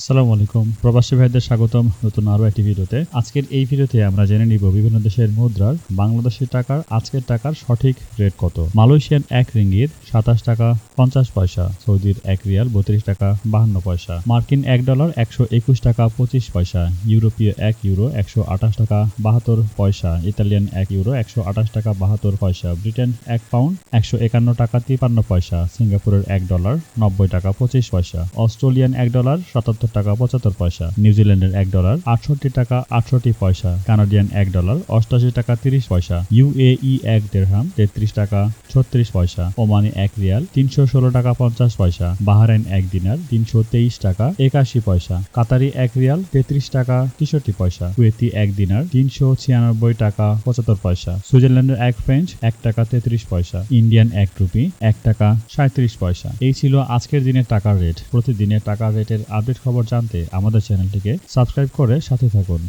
আসসালামু আলাইকুম। প্রবাসী ভাইদের স্বাগতম নতুন আরও একটি ভিডিওতে। আজকের এই ভিডিওতে আমরা জেনে নিব বিভিন্ন দেশের মুদ্রার বাংলাদেশের টাকার আজকের টাকার সঠিক রেট কত। মালয়েশিয়ান এক রিঙ্গিত সাতাশ টাকা পঞ্চাশ পয়সা, সৌদির এক রিয়াল বত্রিশ টাকা, বাহান্ন পয়সা। মার্কিন এক ডলার একশো একুশ টাকা, পঁচিশ পয়সা। ইউরোপীয় এক ইউরো একশো আঠাশ টাকা, বাহাত্তর পয়সা। ইতালিয়ান এক ইউরো একশো আঠাশ টাকা, বাহাত্তর পয়সা। ব্রিটেন এক পাউন্ড একশো একান্ন টাকা, তিপান্ন পয়সা। সিঙ্গাপুরের এক ডলার নব্বই টাকা, পঁচিশ পয়সা। অস্ট্রেলিয়ান এক ডলার সাতাত্তর টাকা, পঁচাত্তর পয়সা। নিউজিল্যান্ডের এক ডলার আটষট্টি টাকা, আটষট্টি পয়সা। কানাডিয়ান এক ডলার অষ্টাশি টাকা, তিরিশ পয়সা। ইউএই এক দেড়হাম তেত্রিশ টাকা, ছত্রিশ পয়সা। ওমানি এক রিয়াল তিনশো ষোলো টাকা পঞ্চাশ পয়সা, বাহারাইন এক দিনার তিনশো তেইশ টাকা একাশি পয়সা, কাতারি এক রিয়াল তেত্রিশ টাকা তেষট্টি পয়সা, কুয়েতি এক দিনার তিনশো ছিয়ানব্বই টাকা পঁচাত্তর পয়সা, সুইজারল্যান্ডের এক ফ্রেঞ্চ এক টাকা তেত্রিশ পয়সা, ইন্ডিয়ান এক রুপি এক টাকা সাঁত্রিশ পয়সা। এই ছিল আজকের দিনের টাকার রেট। প্রতিদিনের টাকার রেটের আপডেট খবর জানতে আমাদের চ্যানেলটিকে সাবস্ক্রাইব করে সাথে থাকুন।